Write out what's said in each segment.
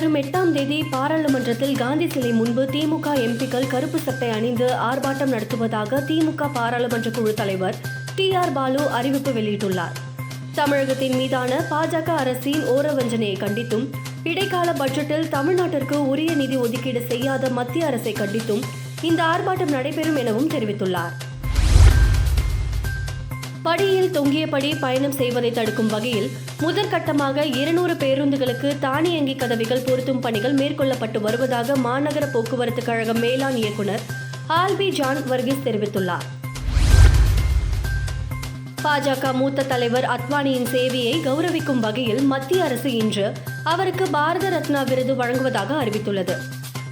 வரும் எட்டாம் தேதி பாராளுமன்றத்தில் காந்தி சிலை முன்பு திமுக எம்பிக்கள் கருப்பு சட்டை அணிந்து ஆர்ப்பாட்டம் நடத்துவதாக திமுக பாராளுமன்ற குழு தலைவர் டி ஆர் பாலு அறிவிப்பு வெளியிட்டுள்ளார். தமிழகத்தின் மீதான பாஜக அரசின் ஓரவஞ்சனையை கண்டித்தும் இடைக்கால பட்ஜெட்டில் தமிழ்நாட்டிற்கு உரிய நிதி ஒதுக்கீடு செய்யாத மத்திய அரசை கண்டித்தும் இந்த ஆர்ப்பாட்டம் நடைபெறும் எனவும் தெரிவித்துள்ளார். படியில் தொங்கியபடி பயணம் செய்வதை தடுக்கும் வகையில் முதற்கட்டமாக இருநூறு பேருந்துகளுக்கு தானியங்கி கதவிகள் பொருத்தும் பணிகள் மேற்கொள்ளப்பட்டு வருவதாக மாநகர போக்குவரத்து கழக மேலாண் இயக்குநர் ஆல்பி ஜான் வர்கீஸ் தெரிவித்துள்ளார். பாஜக மூத்த தலைவர் அத்வானியின் சேவையை கௌரவிக்கும் வகையில் மத்திய அரசு இன்று அவருக்கு பாரத ரத்னா விருது வழங்குவதாக அறிவித்துள்ளது.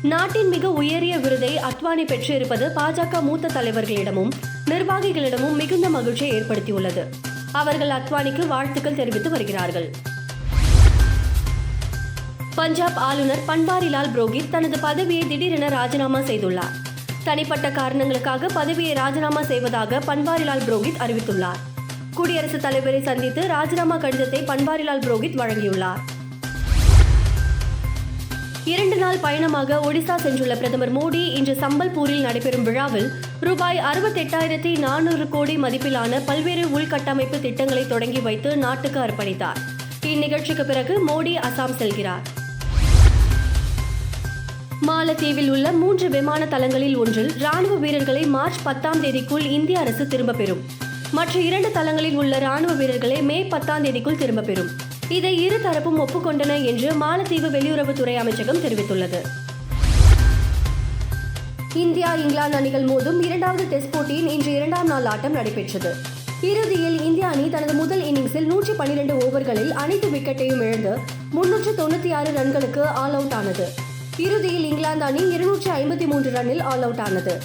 நாட்டின் மிக உயரிய விருதை அத்வானி பெற்றிருப்பது பாஜக மூத்த தலைவர்களிடமும் நிர்வாகிகளிடமும் மிகுந்த மகிழ்ச்சியை ஏற்படுத்தியுள்ளது. அவர்கள் அத்வானிக்கு வாழ்த்துக்கள் தெரிவித்து வருகிறார்கள். பஞ்சாப் ஆளுநர் பன்வாரிலால் புரோஹித் தனது பதவியை திடீரென ராஜினாமா செய்துள்ளார். தனிப்பட்ட காரணங்களுக்காக பதவியை ராஜினாமா செய்வதாக பன்வாரிலால் புரோஹித் அறிவித்துள்ளார். குடியரசுத் தலைவரை சந்தித்து ராஜினாமா கடிதத்தை பன்வாரிலால் புரோஹித் வழங்கியுள்ளார். இரண்டு நாள் பயணமாக ஒடிசா சென்றுள்ள பிரதமர் மோடி இன்று சம்பல்பூரில் நடைபெறும் விழாவில் ரூபாய் அறுபத்தெட்டாயிரத்தி நானூறு கோடி மதிப்பிலான பல்வேறு உள்கட்டமைப்பு திட்டங்களை தொடங்கி வைத்து நாட்டுக்கு அர்ப்பணித்தார். இந்நிகழ்ச்சிக்கு பிறகு மோடி அசாம் செல்கிறார். மாலத்தீவில் உள்ள மூன்று விமான தளங்களில் ஒன்றில் ராணுவ வீரர்களை மார்ச் பத்தாம் தேதிக்குள் இந்திய அரசு திரும்ப பெறும். மற்ற இரண்டு தளங்களில் உள்ள ராணுவ வீரர்களை மே பத்தாம் தேதிக்குள் திரும்ப பெறும். இதை இரு தரப்பும் ஒப்புக்கொண்டன என்று மாலத்தீவு வெளியுறவுத்துறை அமைச்சகம் தெரிவித்துள்ளது. இந்தியா இங்கிலாந்து அணிகள் மோதும் இரண்டாவது டெஸ்ட் போட்டியின் இன்று இரண்டாம் நாள் ஆட்டம் நடைபெற்றது. இறுதியில் இந்திய அணி தனது முதல் இன்னிங்ஸில் நூற்றி பன்னிரண்டு ஓவர்களில் அனைத்து விக்கெட்டையும் இழந்து முன்னூற்று தொண்ணூற்றி ஆறு ரன்களுக்கு ஆல் அவுட் ஆனது. இறுதியில் இங்கிலாந்து அணி இருநூற்றி ஐம்பத்தி மூன்று ரன்னில் ஆல் அவுட் ஆனது.